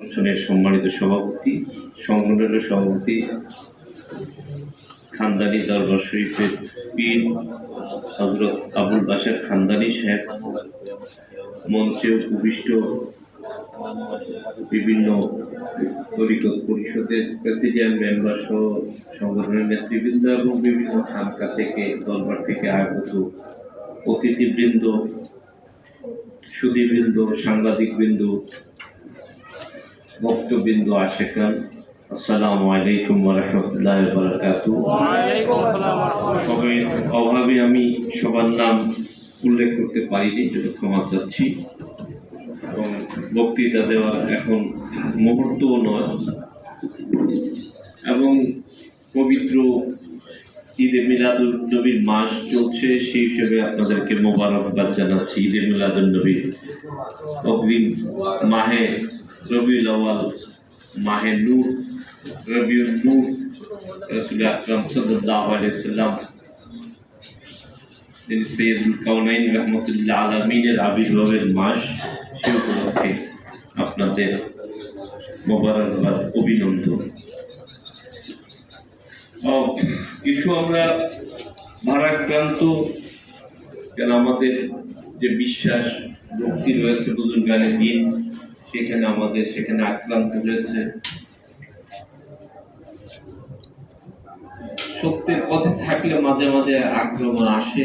অনুষ্ঠানের সম্মানিত সভাপতি, সংগঠনের সভাপতি, খানদানি দরবার শরীফের পীর হজরত আবুল বাসার খানদানি সাহেব, মঞ্চে উপবিষ্ট বিভিন্ন তরিকত পরিষদের প্রেসিডিয়াম মেম্বার সহ সংগঠনের নেতৃবৃন্দ এবং বিভিন্ন খানকা থেকে, দরবার থেকে আগত অতিথিবৃন্দ সুদীবৃন্দ সাংবাদিকবৃন্দ ভক্তবৃন্দ আশেখান আসসালামু আলাইকুম রহমতুল্লাহ বারাকাতু সবাই অভাবে আমি সবার নাম উল্লেখ করতে পারিনি যেটা ক্ষমা চাচ্ছি। এবং বক্তৃতা দেওয়ার এখন মুহূর্তও নয়। এবং পবিত্র ঈদে মিলাদুল নবীর মাস চলছে সেই হিসেবে আপনাদেরকে মোবারকবাদ জানাচ্ছি। ঈদে মিলাদুল নবীর অগ্রিম মাহে রবিউল আওয়াল মাহে নূর রবিউল নূর রসুল আকরাম সাল্লাল্লাহু আলাইহি সাল্লাম তিনি সৈয়দুল কাউনাইন রহমতুল্লাহ আলমিনের আবির্ভাবের মাস সে উপলক্ষে আপনাদের মোবারকবাদ অভিনন্দন কিছু আমরা ভারাক্রান্ত কেন আমাদের যে বিশ্বাস ভক্তি রয়েছে বুজুর্গানের দিন সেখানে আমাদের সেখানে আক্রান্ত হয়েছে। সত্যের পথে থাকলে মাঝে মাঝে আক্রমণ আসে।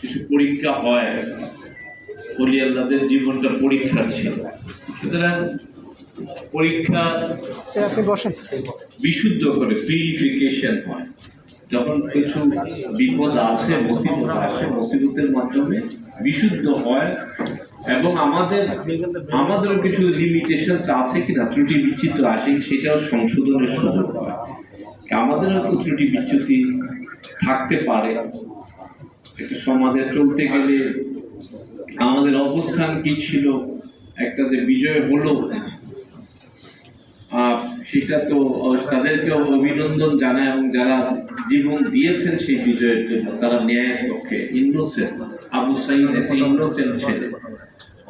কিছু পরীক্ষা হয়। বলি আল্লাহদের জীবনটা পরীক্ষা ছিল। সুতরাং পরীক্ষা বিশুদ্ধ করে পিউরিফিকেশন হয়। যখন কিছু বিপদ আসে মুসিবত আসে মুসিবতের মাধ্যমে বিশুদ্ধ হয়। এবং আমাদের আমাদেরও কিছু লিমিটেশন আছে কিনা? ত্রুটি বিচ্ছিন্ন আসে সেটাও সংশোধনের সুযোগ হয় আমাদেরও তো ত্রুটি বিচ্যুতি থাকতে পারে। একটা সমাজে চলতে গেলে আমাদের অবস্থান কি ছিল? একটা যে বিজয় হলো। আহ, সেটা তো তাদেরকে অভিনন্দন জানায় এবং যারা জীবন দিয়েছেন সেই বিজয়ের জন্য তারা ন্যায়ের পক্ষে ইনোসেন্ট আবু সাইদ একটা ইনোসেন্ট ছেলে।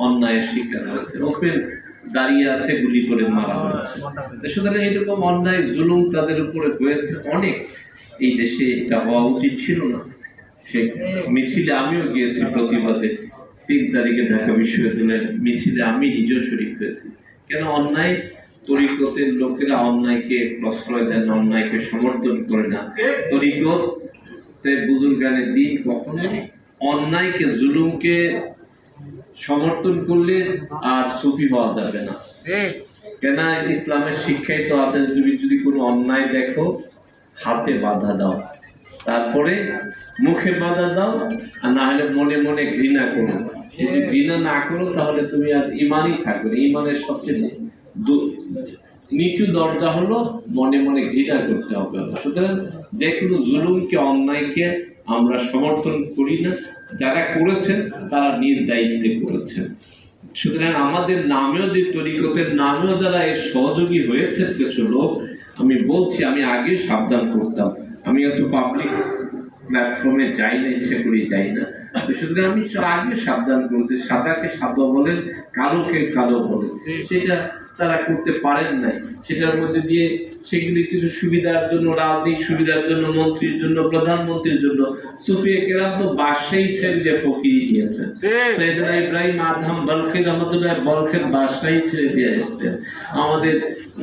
অন্যায়ের শিকার হয়েছে। ওপেন দাঁড়িয়ে আছে, গুলি করে মারা হয়েছে। সুতরাং এরকম অন্যায় জুলুম তাদের উপরে হয়েছে অনেক। এই দেশে এটা হওয়া উচিত ছিল না। সে মিছিলে আমিও গিয়েছি প্রতিবাদে। তিন তারিখে ঢাকা বিশ্ববিদ্যালয়ের মিছিলে আমি নিজেও শরিক হয়েছি। কেন অন্যায়? তরিকতের লোকেরা অন্যায়কে প্রশ্রয় দেন, অন্যায়কে সমর্থন করে না। তরিকত বুজুর্গানের দিন কখনো অন্যায়কে, জুলুমকে সমর্থন করলে আর সুফি হওয়া যাবে না। কেন? ইসলামের শিক্ষাই তো আছে তুমি যদি কোনো অন্যায় দেখো হাতে বাধা দাও। তারপরে মুখে বাধা দাও আর না হলে মনে মনে ঘৃণা করো। যদি ঘৃণা না করো তাহলে তুমি আর ইমানই থাকবে না। ইমানের সবচেয়ে নিচু দরজা হলো মনে মনে ঘৃণা করতে হবে। সুতরাং যে কোনো জুলুমকে অন্যায়কে আমরা সমর্থন করি না। যারা করেছেন, তারা নিজ দায়িত্বে করেছেন। সুতরাং আমাদের নামেও যে তরিকতের নামেও যারা এর সহযোগী হয়েছে, কিছু লোক, আমি বলছি, আমি আগে সাবধান করতাম। আমি এত পাবলিক প্ল্যাটফর্মে যাই না, ইচ্ছে করি যাই না। সুতরাং আমি আগে সাবধান করছি। সাদাকে সাদা বলেন, কালোকে কালো বলেন। সেটা তারা করতে পারেন নাই। সেটার মধ্যে দিয়ে সেগুলি কিছু সুবিধার জন্য রাজনৈতিক সুবিধার জন্য মন্ত্রীর জন্য প্রধানমন্ত্রীর জন্য। সুফিয়া কেরাম তো বাদশাহী ছেড়ে যে ফকিরি নিয়েছেন সৈয়দনা ইব্রাহিম আদহাম বলখের রহমতুল্লাহ বলখের বাদশাহী ছেড়ে দিয়ে এসছেন আমাদের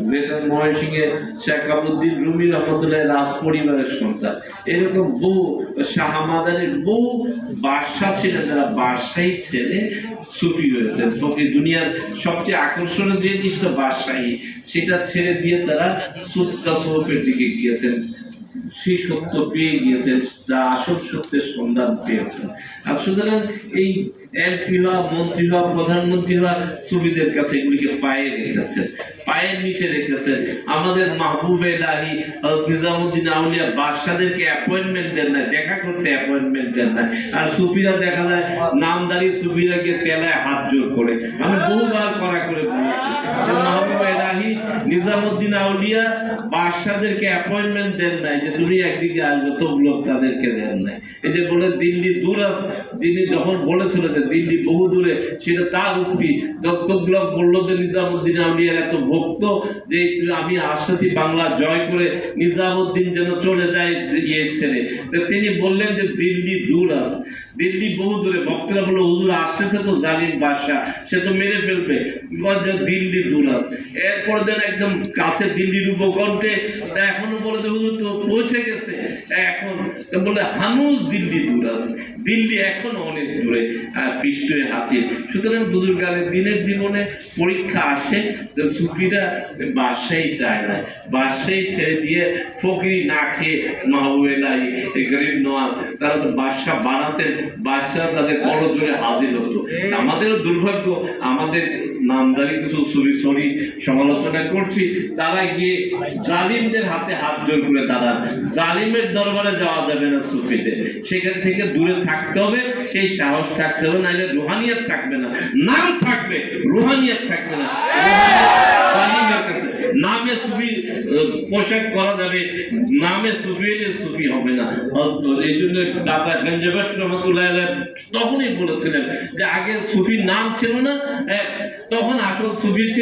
গ্রেটার ময়মনসিংহের শেখ আবুদ্দিন রুমি রহমতুল্লাহ রাজ পরিবারের সন্তান। এরকম বহু শাহমাদানের বহু বাদশাহ ছিলেন যারা বাদশাহী ছেড়ে সুফি হয়েছেন ফকির দুনিয়ার সবচেয়ে আকর্ষণীয় যে জিনিসটা বাদশাহী সেটা ছেড়ে দিয়ে তারা সুৎকা সৌফের দিকে গিয়েছেন সেই সত্য পেয়ে গিয়েছেন, যা আসল সত্যের সন্ধান পেয়েছেন। আর সুতরাং এই এমপি হওয়া মন্ত্রী হওয়া, প্রধানমন্ত্রী হওয়া সুবিদের কাছে এগুলিকে পায়ে রেখেছেন পায়ের নিচে রেখেছেন। আমাদের মাহবুবে এলাহি নিজামুদ্দিন আউলিয়া বাদশাদেরকে অ্যাপয়েন্টমেন্ট দেন না দেখা করতে অ্যাপয়েন্টমেন্ট দেন না আর সুফিরা দেখা যায়, নামদারি সুফিরা গিয়ে তেলায় হাত জোর করে। আমি বহুবার করা করে বলেছি মাহবুবে এলাহি, নিজামুদ্দিন আউলিয়া বাদশাদেরকে অ্যাপয়েন্টমেন্ট দেন নাই, যে তুমি একদিকে আসবে তো লোক তাদেরকে দেন নাই। এই যে বলে দিল্লি দূরাস যিনি যখন বলেছিল যে দিল্লি বহু দূরে, সেটা তার উক্তি। দত্তগুলো বলল যে, নিজামুদ্দিন আউলিয়ার এত ভক্ত যে, আমি আসতেছি বাংলা জয় করে নিজামুদ্দিন যেন চলে যায় ইয়ে ছেড়ে। তিনি বললেন যে, দিল্লি দূর আছে দিল্লি বহু দূরে ভক্তরা বলল, হুজুর, আসতেছে তো জালিম বাদশাহ, সে তো মেরে ফেলবে। দিল্লি দূর আছে। এরপর দেন একদম কাছে দিল্লির উপকণ্ঠে, এখনও বলে হুজুর, তো পৌঁছে গেছে। এখন বলে হানুজ দিল্লি দূর আছে। দিল্লি এখনও অনেক দূরে পৃষ্ঠে হাতির। সুতরাং বুজুর্গানের দিনের জীবনে পরীক্ষা আসে সুফিরা বাদশাহী চায় না। বাদশাহী ছেড়ে দিয়ে ফকিরি না খেয়ে মাহবুবেলাই গরিব নওয়াজ, তারা তো বাদশাহ বানাতেন বাদশাহ তাদের বড় জোরে হাজির হতো। আমাদেরও দুর্ভাগ্য, আমাদের নামদারি কিছু সুরি সরি সমালোচনা করছি, তারা গিয়ে জালিমদের হাতে হাত জোর করে দাঁড়ান। জালিমের দরবারে যাওয়া যাবে না সুফিদের। সেখান থেকে দূরে থাকতে হবে সেই সাহস থাকতে হবে নাহলে থাকবে না। নাম থাকবে থাকবে না। নামে সুফি পোশাক করা যাবে নামে সুফি এলে সুফি হবে না। এই জন্য দাদা গঞ্জবাট রহমতুল্লাহ তখনই বলেছিলেন যে আগে সুফির নাম ছিল না আহ, তখন আসল সুফি ছিল